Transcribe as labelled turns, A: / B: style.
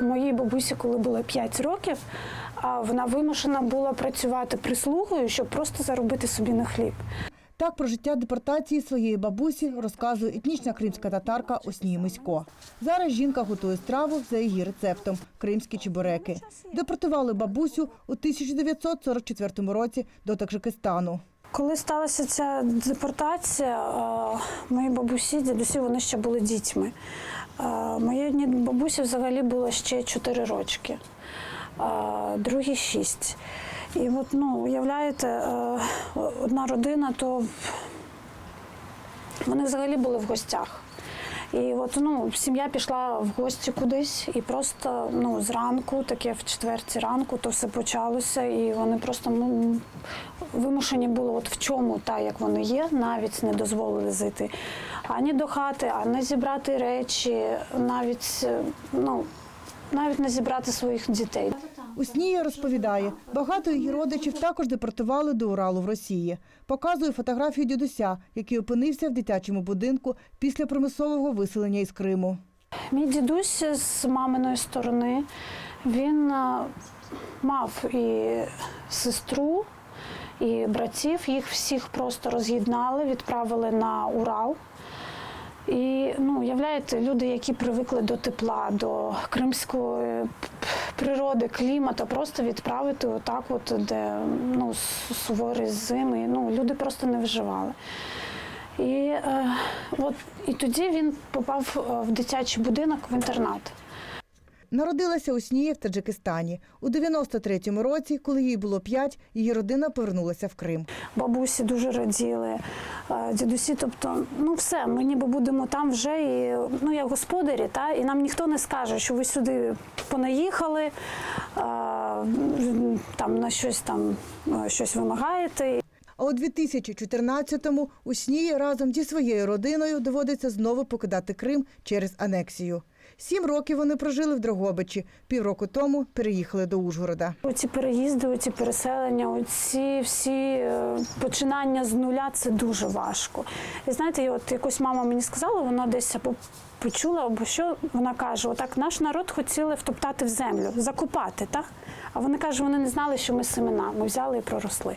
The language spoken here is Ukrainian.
A: Моїй бабусі, коли було 5 років, а вона вимушена була працювати прислугою, щоб просто заробити собі на хліб.
B: Так про життя депортації своєї бабусі розказує етнічна кримська татарка Осній Мисько. Зараз жінка готує страву за її рецептом кримські чебуреки. Депортували бабусю у 1944 році до Таджикистану.
A: Коли сталася ця депортація, мої бабусі, дідусі, вони ще були дітьми. Моїй бабусі взагалі було ще 4 рочки, другі другій 6. І от, ну, уявляєте, е, одна родина, то вони взагалі були в гостях. І от ну, сім'я пішла в гості кудись, і просто ну, зранку, таке в четвертій ранку, то все почалося, і вони просто ну, вимушені були, от в чому, та як вони є, навіть не дозволили зайти ані до хати, ані зібрати речі, навіть е, ну, навіть не зібрати своїх дітей.
B: Уснія розповідає, багато її родичів також депортували до Уралу в Росії. Показує фотографію дідуся, який опинився в дитячому будинку після примусового виселення із Криму.
A: Мій дідусь з маминої сторони, він е, мав і сестру, і братів. Їх всіх просто роз'єднали, відправили на Урал. І ну, уявляєте, люди, які привикли до тепла, до кримської п- природи, клімату, просто відправити отак, от, де ну, суворі зими. Ну, люди просто не виживали. І, е, от, і тоді він попав е, в дитячий будинок в інтернат.
B: Народилася Уснія в Таджикистані. У 93-му році, коли їй було 5, її родина повернулася в Крим.
A: Бабусі дуже раділи, е, дідусі, тобто, ну все, ми ніби будемо там вже і ну як господарі, та і нам ніхто не скаже, що ви сюди понаїхали, е, там на щось там е, щось вимагаєте.
B: А у 2014-му Уснії разом зі своєю родиною доводиться знову покидати Крим через анексію. Сім років вони прожили в Дрогобичі. Півроку тому переїхали до Ужгорода.
A: Оці переїзди, оці переселення, оці всі е, починання з нуля це дуже важко. І знаєте, от якось мама мені сказала, вона десь або почула, або що вона каже: отак наш народ хотіли втоптати в землю, закопати, так? А вони кажуть, вони не знали, що ми семена. Ми взяли і проросли.